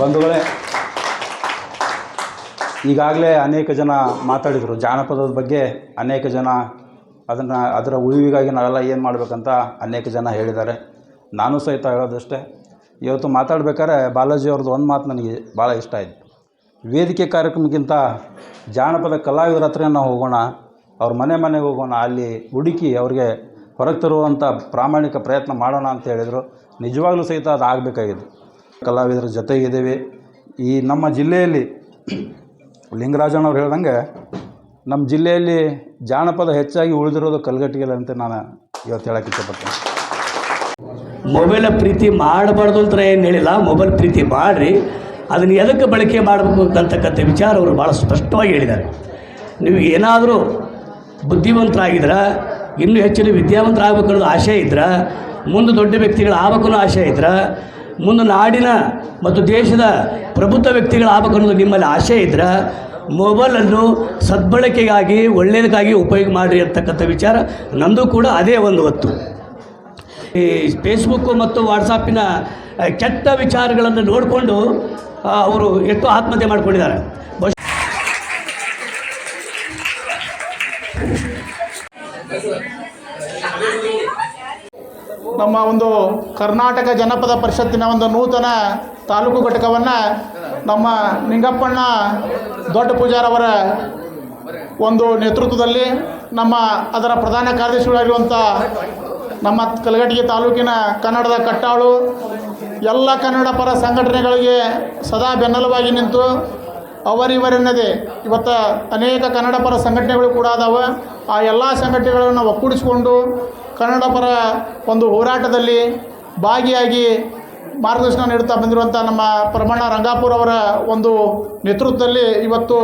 ಬಂಧುಗಳೇ, ಈಗಾಗಲೇ ಅನೇಕ ಜನ ಮಾತಾಡಿದರು. ಜಾನಪದದ ಬಗ್ಗೆ ಅನೇಕ ಜನ ಅದನ್ನು, ಅದರ ಉಳಿವಿಗಾಗಿ ನಾವೆಲ್ಲ ಏನು ಮಾಡಬೇಕಂತ ಅನೇಕ ಜನ ಹೇಳಿದ್ದಾರೆ. ನಾನು ಸಹಿತ ಹೇಳೋದಷ್ಟೇ, ಇವತ್ತು ಮಾತಾಡ್ಬೇಕಾದ್ರೆ ಬಾಲಾಜಿ ಅವ್ರದ್ದು ಒಂದು ಮಾತು ನನಗೆ ಭಾಳ ಇಷ್ಟ ಆಯಿತು. ವೇದಿಕೆ ಕಾರ್ಯಕ್ರಮಕ್ಕಿಂತ ಜಾನಪದ ಕಲಾವಿದರ ಹತ್ರ ನಾವು ಹೋಗೋಣ, ಅವ್ರ ಮನೆ ಮನೆಗೆ ಹೋಗೋಣ, ಅಲ್ಲಿ ಹುಡುಕಿ ಅವ್ರಿಗೆ ಹೊರಗೆ ತರುವಂಥ ಪ್ರಾಮಾಣಿಕ ಪ್ರಯತ್ನ ಮಾಡೋಣ ಅಂತ ಹೇಳಿದರು. ನಿಜವಾಗ್ಲೂ ಸಹಿತ ಅದು ಆಗಬೇಕಾಗಿದೆ ಕಲಾವಿದರ ಜೊತೆಗಿದ್ದೀವಿ. ಈ ನಮ್ಮ ಜಿಲ್ಲೆಯಲ್ಲಿ ಲಿಂಗರಾಜಣ್ಣವ್ರು ಹೇಳ್ದಂಗೆ ನಮ್ಮ ಜಿಲ್ಲೆಯಲ್ಲಿ ಜಾನಪದ ಹೆಚ್ಚಾಗಿ ಉಳಿದಿರೋದು ಕಲ್ಗಟ್ಟಿಗೆಲ್ಲ ಅಂತ ನಾನು ಇವತ್ತು ಹೇಳಕ್ಕೆ ಇಷ್ಟಪಡ್ತೇನೆ. ಮೊಬೈಲ ಪ್ರೀತಿ ಮಾಡಬಾರ್ದು ಅಂತ ಏನು ಹೇಳಿಲ್ಲ. ಮೊಬೈಲ್ ಪ್ರೀತಿ ಮಾಡಿರಿ. ಅದನ್ನು ಎದಕ್ಕೆ ಬಳಕೆ ಮಾಡಬೇಕು ಅಂತಕ್ಕಂಥ ವಿಚಾರ ಅವರು ಭಾಳ ಸ್ಪಷ್ಟವಾಗಿ ಹೇಳಿದ್ದಾರೆ. ನೀವು ಏನಾದರೂ ಬುದ್ಧಿವಂತರಾಗಿದ್ರೆ, ಇನ್ನೂ ಹೆಚ್ಚಿನ ವಿದ್ಯಾವಂತರಾಗಬೇಕು ಅನ್ನೋದು ಆಶೆ ಇದ್ರೆ, ಮುಂದೆ ದೊಡ್ಡ ವ್ಯಕ್ತಿಗಳು ಆಗಬೇಕನ್ನೋ ಆಶೆ ಇದ್ರೆ ಮುಂದೆ ನಾಡಿನ ಮತ್ತು ದೇಶದ ಪ್ರಬುದ್ಧ ವ್ಯಕ್ತಿಗಳಾಗಬೇಕು ಅನ್ನೋದು ನಿಮ್ಮಲ್ಲಿ ಆಶೆ ಇದ್ದರೆ ಮೊಬೈಲನ್ನು ಸದ್ಬಳಕೆಗಾಗಿ ಒಳ್ಳೆಯದಕ್ಕಾಗಿ ಉಪಯೋಗ ಮಾಡಿರಿ ಅಂತಕ್ಕಂಥ ವಿಚಾರ. ನಂದು ಕೂಡ ಅದೇ ಒಂದು ಹೊತ್ತು ಈ ಫೇಸ್ಬುಕ್ಕು ಮತ್ತು ವಾಟ್ಸಪ್ಪಿನ ಕೆಟ್ಟ ವಿಚಾರಗಳನ್ನು ನೋಡಿಕೊಂಡು ಅವರು ಎಷ್ಟು ಆತ್ಮಹತ್ಯೆ ಮಾಡಿಕೊಂಡಿದ್ದಾರೆ. ನಮ್ಮ ಒಂದು ಕರ್ನಾಟಕ ಜನಪದ ಪರಿಷತ್ತಿನ ಒಂದು ನೂತನ ತಾಲೂಕು ಘಟಕವನ್ನು ನಮ್ಮ ನಿಂಗಪ್ಪಣ್ಣ ದೊಡ್ಡ ಪೂಜಾರವರ ಒಂದು ನೇತೃತ್ವದಲ್ಲಿ ನಮ್ಮ ಅದರ ಪ್ರಧಾನ ಕಾರ್ಯದರ್ಶಿಗಳಾಗಿರುವಂಥ ನಮ್ಮ ಕಲಘಟಗಿ ತಾಲೂಕಿನ ಕನ್ನಡದ ಕಟ್ಟಾಳು, ಎಲ್ಲ ಕನ್ನಡ ಪರ ಸಂಘಟನೆಗಳಿಗೆ ಸದಾ ಬೆನ್ನೆಲುಬಾಗಿ ನಿಂತು ಅವರಿವರೆನ್ನದೆ ಇವತ್ತು ಅನೇಕ ಕನ್ನಡ ಪರ ಸಂಘಟನೆಗಳು ಕೂಡ ಅದಾವೆ. ಆ ಎಲ್ಲ ಸಂಘಟನೆಗಳನ್ನು ಒಕ್ಕೂಡಿಸಿಕೊಂಡು ಕನ್ನಡ ಪರ ಒಂದು ಹೋರಾಟದಲ್ಲಿ ಭಾಗಿಯಾಗಿ ಮಾರ್ಗದರ್ಶನ ನೀಡುತ್ತಾ ಬಂದಿರುವಂಥ ನಮ್ಮ ಪ್ರಮಣ್ಣ ರಂಗಾಪುರ ಅವರ ಒಂದು ನೇತೃತ್ವದಲ್ಲಿ ಇವತ್ತು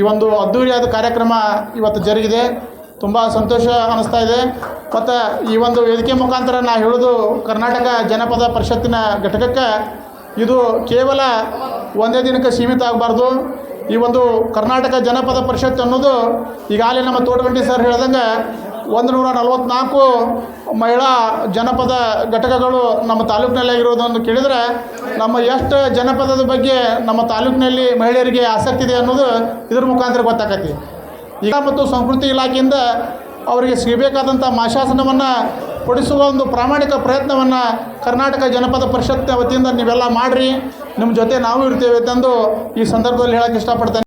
ಈ ಒಂದು ಅದ್ಧೂರಿಯಾದ ಕಾರ್ಯಕ್ರಮ ಇವತ್ತು ಜರುಗಿದೆ. ತುಂಬ ಸಂತೋಷ ಅನ್ನಿಸ್ತಾ ಇದೆ. ಮತ್ತು ಈ ಒಂದು ವೇದಿಕೆ ಮುಖಾಂತರ ನಾ ಹೇಳೋದು ಕರ್ನಾಟಕ ಜನಪದ ಪರಿಷತ್ತಿನ ಘಟಕಕ್ಕೆ ಇದು ಕೇವಲ ಒಂದೇ ದಿನಕ್ಕೆ ಸೀಮಿತ ಆಗಬಾರ್ದು. ಈ ಒಂದು ಕರ್ನಾಟಕ ಜನಪದ ಪರಿಷತ್ ಅನ್ನೋದು ಈಗಾಗಲೇ ನಮ್ಮ ತೋಟಗಂಟಿ ಸರ್ ಹೇಳ್ದಂಗೆ ಒಂದು ನೂರ ನಲವತ್ತ್ನಾಲ್ಕು ಮಹಿಳಾ ಜನಪದ ಘಟಕಗಳು ನಮ್ಮ ತಾಲೂಕಿನಲ್ಲಿ ಆಗಿರೋದನ್ನು ಕೇಳಿದರೆ ನಮ್ಮ ಎಷ್ಟು ಜನಪದದ ಬಗ್ಗೆ ನಮ್ಮ ತಾಲೂಕಿನಲ್ಲಿ ಮಹಿಳೆಯರಿಗೆ ಆಸಕ್ತಿ ಇದೆ ಅನ್ನೋದು ಇದ್ರ ಮುಖಾಂತರ ಗೊತ್ತಾಕತಿ. ಈಗ ಮತ್ತು ಸಂಸ್ಕೃತಿ ಇಲಾಖೆಯಿಂದ ಅವರಿಗೆ ಸಿಗಬೇಕಾದಂಥ ಮಾಶಾಸನವನ್ನು ಕೊಡಿಸುವ ಒಂದು ಪ್ರಾಮಾಣಿಕ ಪ್ರಯತ್ನವನ್ನು ಕರ್ನಾಟಕ ಜನಪದ ಪರಿಷತ್ ವತಿಯಿಂದ ನೀವೆಲ್ಲ ಮಾಡಿರಿ. ನಿಮ್ಮ ಜೊತೆ ನಾವು ಇರ್ತೇವೆ ತಂದು ಈ ಸಂದರ್ಭದಲ್ಲಿ ಹೇಳಕ್ಕೆ ಇಷ್ಟಪಡ್ತೇನೆ.